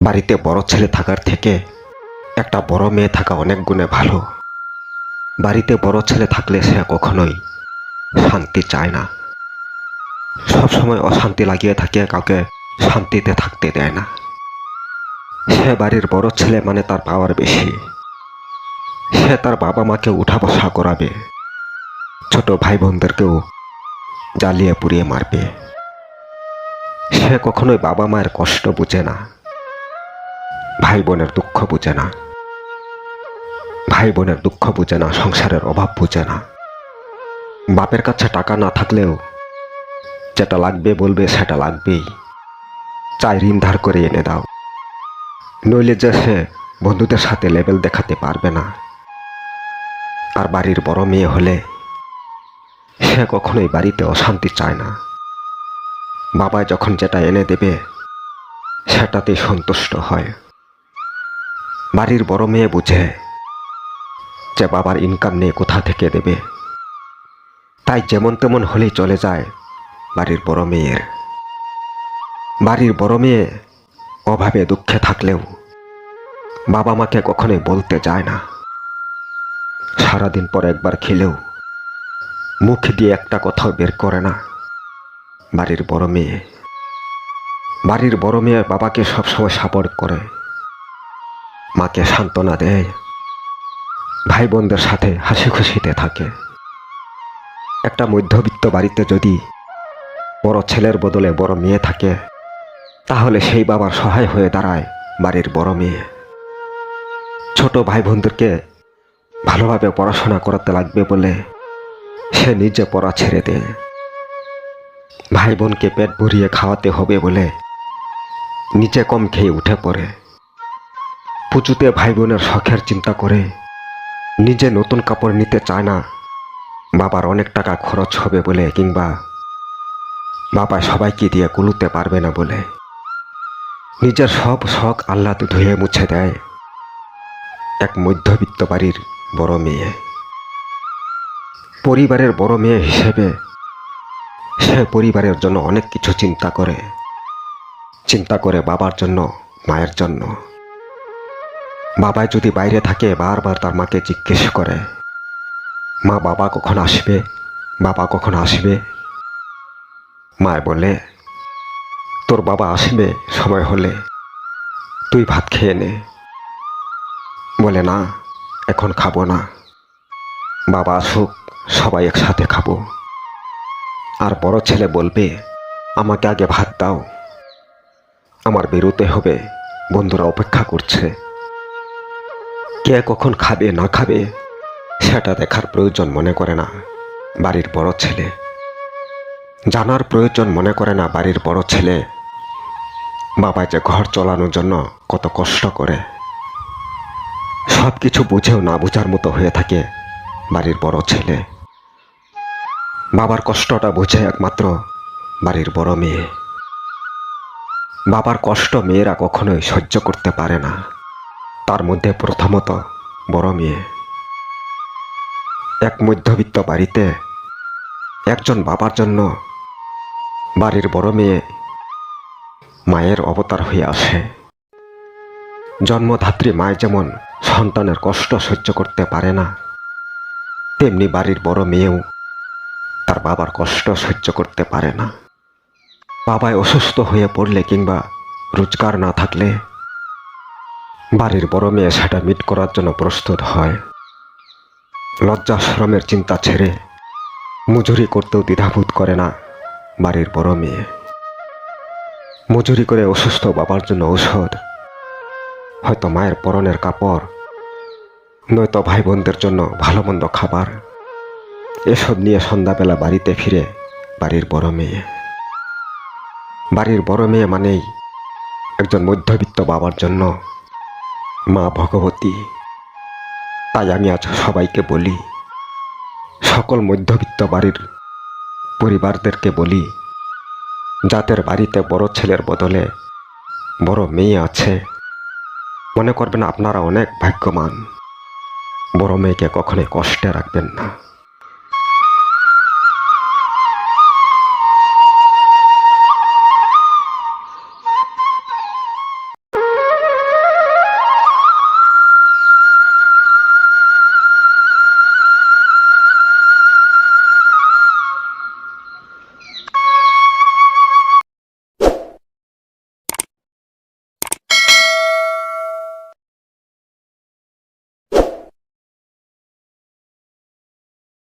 বাড়িতে বড় ছেলে থাকার থেকে একটা বড় মেয়ে থাকা অনেক গুণে ভালো। বাড়িতে বড় ছেলে থাকলে সে কখনোই শান্তি চায় না। সব সময় অশান্তি লাগিয়ে থাকে, কাউকে শান্তিতে থাকতে দেয় না। সে বাড়ির বড় ছেলে মানে তার পাওয়ার বেশি। সে তার বাবা মাকে উঠা বসা করাবে। ছোট ভাই বোনদেরকেও জ্বালিয়ে পুড়িয়ে মারবে। সে কখনোই বাবা মায়ের কষ্ট বুঝে না। ভাই বোনের দুঃখ বুঝে না। ভাই বোনের দুঃখ বুঝে না, সংসারের অভাব বুঝে না। বাপের কাছে টাকা না থাকলেও যেটা লাগবে বলবে, সেটা লাগবেই। চাই ঋণ ধার করে এনে দাও। নইলে যে সে বন্ধুদের সাথে লেভেল দেখাতে পারবে না। আর বাড়ির বড় মেয়ে হলে সে কখনোই বাড়িতে অশান্তি চায় না। বাবা যখন যেটা এনে দেবে, সেটাতেই সন্তুষ্ট হয়। বাড়ির বড় মেয়ে বুঝে যে বাবার ইনকাম নেই কোথা থেকে দেবে। তাই যেমন তেমন হলেই চলে যায় বাড়ির বড় মেয়ের। বাড়ির বড় মেয়ে অভাবে দুঃখে থাকলেও বাবা মাকে কখনোই বলতে যায় না। সারাদিন পর একবার খেলেও মুখ দিয়ে একটা কথাও বের করে না বাড়ির বড় মেয়ে। বাড়ির বড় মেয়ে বাবাকে সবসময় সাপোর্ট করে। মাকে সান্ত্বনা দেয়। ভাই বোনদের সাথে হাসি খুশিতে থাকে। একটা মধ্যবিত্ত বাড়িতে যদি বড় ছেলের বদলে বড় মেয়ে থাকে, তাহলে সেই বাবার সহায় হয়ে দাঁড়ায় বাড়ির বড় মেয়ে। ছোট ভাই বোনদেরকে ভালোভাবে পড়াশোনা করাতে লাগবে বলে সে নিজে পড়া ছেড়ে দেয়। ভাই বোনকে পেট ভরিয়ে খাওয়াতে হবে বলে নিচে কম খেয়ে উঠে পড়ে। পুজোতে ভাই বোনের শখের চিন্তা করে নিজে নতুন কাপড় নিতে চায় না। বাবার অনেক টাকা খরচ হবে বলে কিংবা বাবা সবাইকে দিয়ে কুলুতে পারবে না বলে। নিজের সব শখ আহ্লাদ ধুয়ে মুছে দেয় এক মধ্যবিত্ত বাড়ির বড় মেয়ে। পরিবারের বড় মেয়ে হিসেবে সে পরিবারের জন্য অনেক কিছু চিন্তা করে। চিন্তা করে বাবার জন্য, মায়ের জন্য। বাবাই যদি বাইরে থাকে, বারবার তার মাকে জিজ্ঞেস করে, মা, বাবা কখন আসবে? বাবা কখন আসবে? মায় বলে, তোর বাবা আসবে সময় হলে। তুই ভাত খেয়ে নে। বলে, না, এখন খাব না। বাবা আসুক, সবাই একসাথে খাব। আর বড় ছেলে বলবে, আমাকে আগে ভাত দাও। আমার বেরোতে হবে। বন্ধুরা অপেক্ষা করছে। কে কখন খাবে, না খাবে, সেটা দেখার প্রয়োজন মনে করে না বাড়ির বড় ছেলে। জানার প্রয়োজন মনে করে না বাড়ির বড় ছেলে। বাবা যে ঘর চালানোর জন্য কত কষ্ট করে। সব কিছু বুঝেও না বোঝার মতো হয়ে থাকে বাড়ির বড় ছেলে। বাবার কষ্টটা বুঝে একমাত্র বাড়ির বড় মেয়ে। বাবার কষ্ট মেয়েরা কখনোই সহ্য করতে পারে না। তার মধ্যে প্রথমত বড় মেয়ে। এক মধ্যবিত্ত বাড়িতে একজন বাবার জন্য বাড়ির বড় মেয়ে মায়ের অবতার হয়ে আসে। জন্মধাত্রী মায় যেমন সন্তানের কষ্ট সহ্য করতে পারে না, তেমনি বাড়ির বড় মেয়েও তার বাবার কষ্ট সহ্য করতে পারে না। বাবায় অসুস্থ হয়ে পড়লে কিংবা রোজগার না থাকলে বাড়ির বড় মেয়ে সেটা মিট করার জন্য প্রস্তুত হয়। লজ্জাশ্রমের চিন্তা ছেড়ে মজুরি করতেও দ্বিধাবোধ করে না বাড়ির বড় মেয়ে। মজুরি করে অসুস্থ বাবার জন্য ঔষধ, হয়তো মায়ের পরনের কাপড়, নয়তো ভাই বোনদের জন্য ভালো মন্দ খাবার, এসব নিয়ে সন্ধ্যাবেলা বাড়িতে ফিরে বাড়ির বড় মেয়ে। বাড়ির বড় মেয়ে মানেই একজন মধ্যবিত্ত বাবার জন্য মা ভগবতী, তাই আমি আজ সবাইকে বলি, সকল মধ্যবিত্ত বাড়ির পরিবারদেরকে বলি, যাদের বাড়িতে বড় ছেলের বদলে বড় মেয়ে আছে, মনে করবেন আপনারা অনেক ভাগ্যমান বড় মেয়েকে কখনোই কষ্টে রাখবেন না।